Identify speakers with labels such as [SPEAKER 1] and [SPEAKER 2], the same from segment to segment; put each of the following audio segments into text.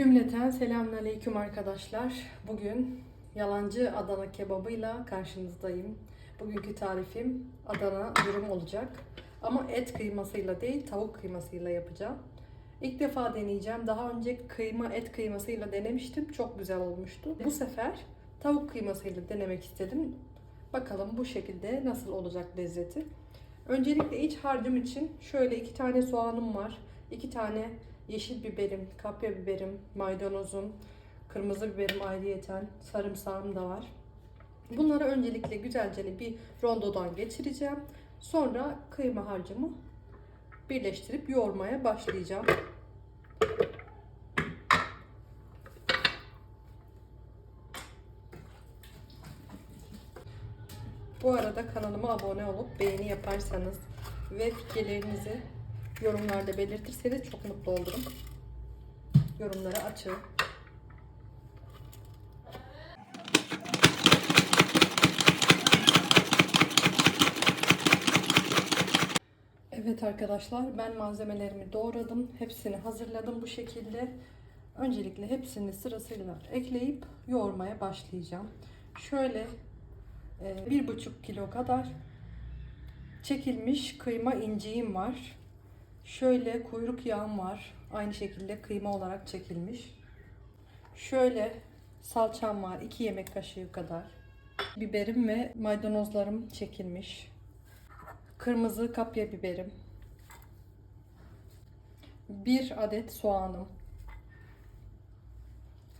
[SPEAKER 1] Cümleten selamünaleyküm arkadaşlar. Bugün yalancı Adana kebabıyla karşınızdayım. Bugünkü tarifim Adana dürüm olacak. Ama et kıymasıyla değil, tavuk kıymasıyla yapacağım. İlk defa deneyeceğim. Daha önce kıyma et kıymasıyla denemiştim. Çok güzel olmuştu. Bu sefer tavuk kıymasıyla denemek istedim. Bakalım bu şekilde nasıl olacak lezzeti. Öncelikle iç harcım için şöyle iki tane soğanım var. iki tane yeşil biberim, kapya biberim, maydanozum, kırmızı biberim ayrıyeten, sarımsağım da var. Bunları öncelikle güzelce bir rondodan geçireceğim. Sonra kıyma harcımı birleştirip yoğurmaya başlayacağım. Bu arada kanalıma abone olup beğeni yaparsanız ve fikirlerinizi yorumlarda belirtirseniz çok mutlu olurum. Yorumları açın. Evet arkadaşlar ben malzemelerimi doğradım. Hepsini hazırladım bu şekilde. Öncelikle hepsini sırasıyla ekleyip yoğurmaya başlayacağım. Şöyle e, bir buçuk kilo kadar çekilmiş kıyma inciğim var. Şöyle kuyruk yağım var. Aynı şekilde kıyma olarak çekilmiş. Şöyle salçam var. 2 yemek kaşığı kadar. Biberim ve maydanozlarım çekilmiş. Kırmızı kapya biberim. Bir adet soğanım.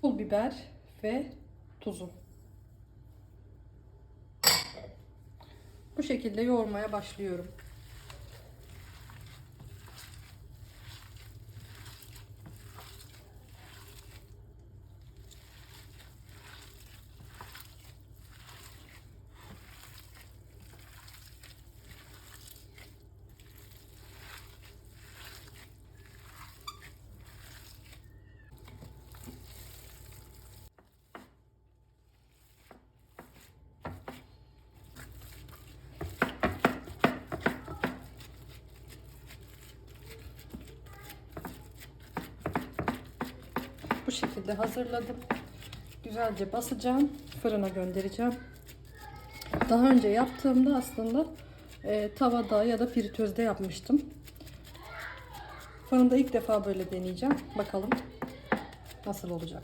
[SPEAKER 1] Pul biber ve tuzum. Bu şekilde yoğurmaya başlıyorum. Bu şekilde hazırladım. Güzelce basacağım. Fırına göndereceğim. Daha önce yaptığımda aslında e, tavada ya da fritözde yapmıştım. Fırında ilk defa böyle deneyeceğim. Bakalım nasıl olacak.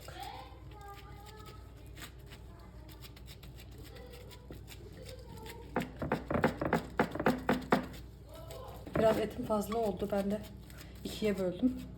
[SPEAKER 1] Biraz etim fazla oldu. Ben de ikiye böldüm.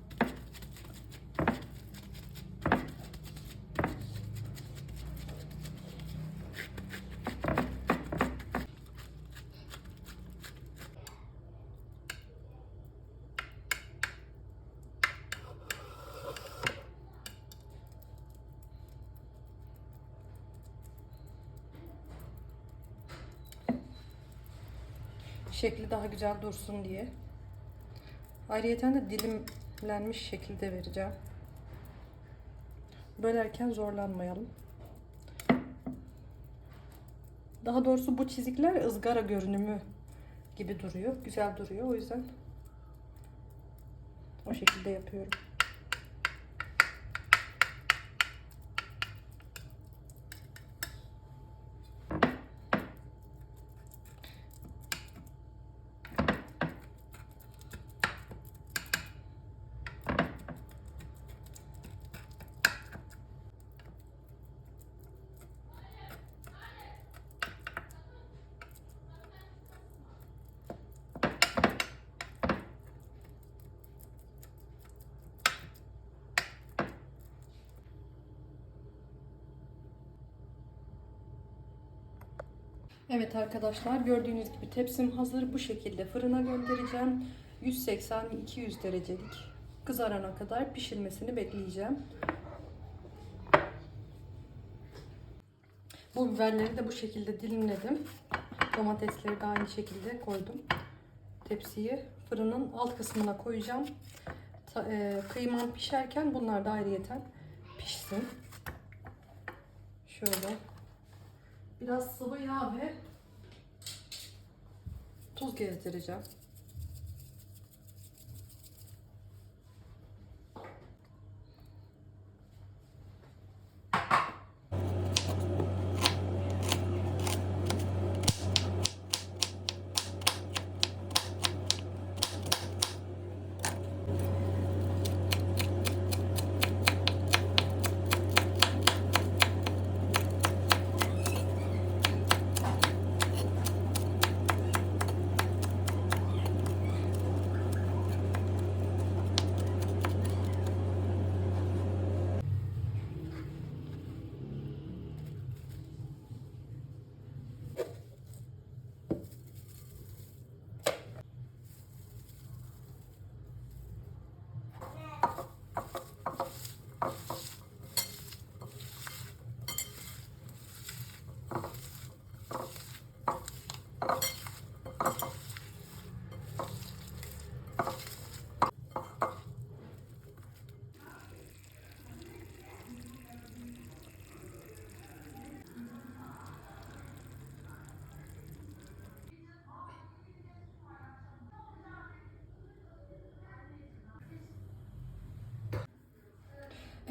[SPEAKER 1] Şekli daha güzel dursun diye. Ayrıyeten de dilimlenmiş şekilde vereceğim. Bölerken zorlanmayalım. Daha doğrusu bu çizikler ızgara görünümü gibi duruyor. Güzel duruyor. O yüzden o şekilde yapıyorum. Evet arkadaşlar gördüğünüz gibi tepsim hazır. Bu şekilde fırına göndereceğim. 180-200 derecelik kızarana kadar pişirmesini bekleyeceğim. Bu biberleri de bu şekilde dilimledim. Domatesleri de aynı şekilde koydum. Tepsiyi fırının alt kısmına koyacağım. Ta, e, kıymam pişerken bunlar da ayrıyeten pişsin. Şöyle biraz sıvı yağ ve tuz gezdireceğim.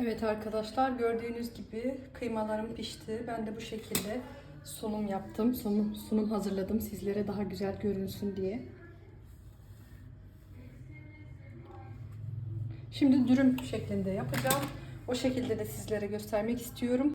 [SPEAKER 1] Evet arkadaşlar gördüğünüz gibi kıymalarım pişti. Ben de bu şekilde sunum yaptım. Sunum, sunum hazırladım sizlere daha güzel görünsün diye. Şimdi dürüm şeklinde yapacağım. O şekilde de sizlere göstermek istiyorum.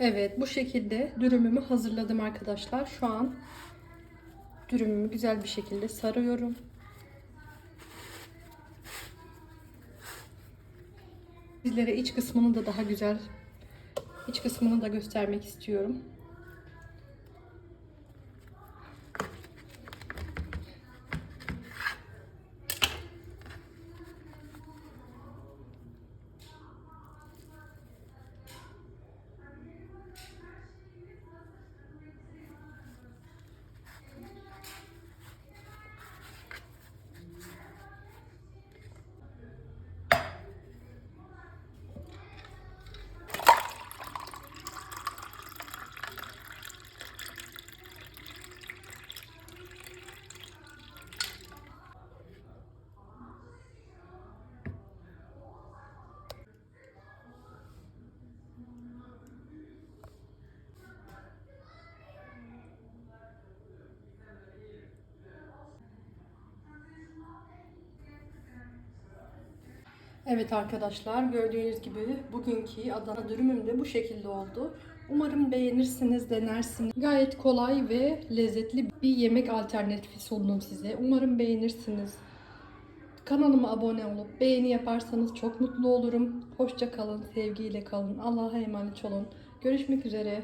[SPEAKER 1] Evet bu şekilde dürümümü hazırladım arkadaşlar. Şu an dürümümü güzel bir şekilde sarıyorum. Sizlere iç kısmını da daha güzel iç kısmını da göstermek istiyorum. Evet arkadaşlar gördüğünüz gibi bugünkü Adana dürümüm de bu şekilde oldu. Umarım beğenirsiniz, denersiniz. Gayet kolay ve lezzetli bir yemek alternatifi sundum size. Umarım beğenirsiniz. Kanalıma abone olup beğeni yaparsanız çok mutlu olurum. Hoşça kalın, sevgiyle kalın. Allah'a emanet olun. Görüşmek üzere.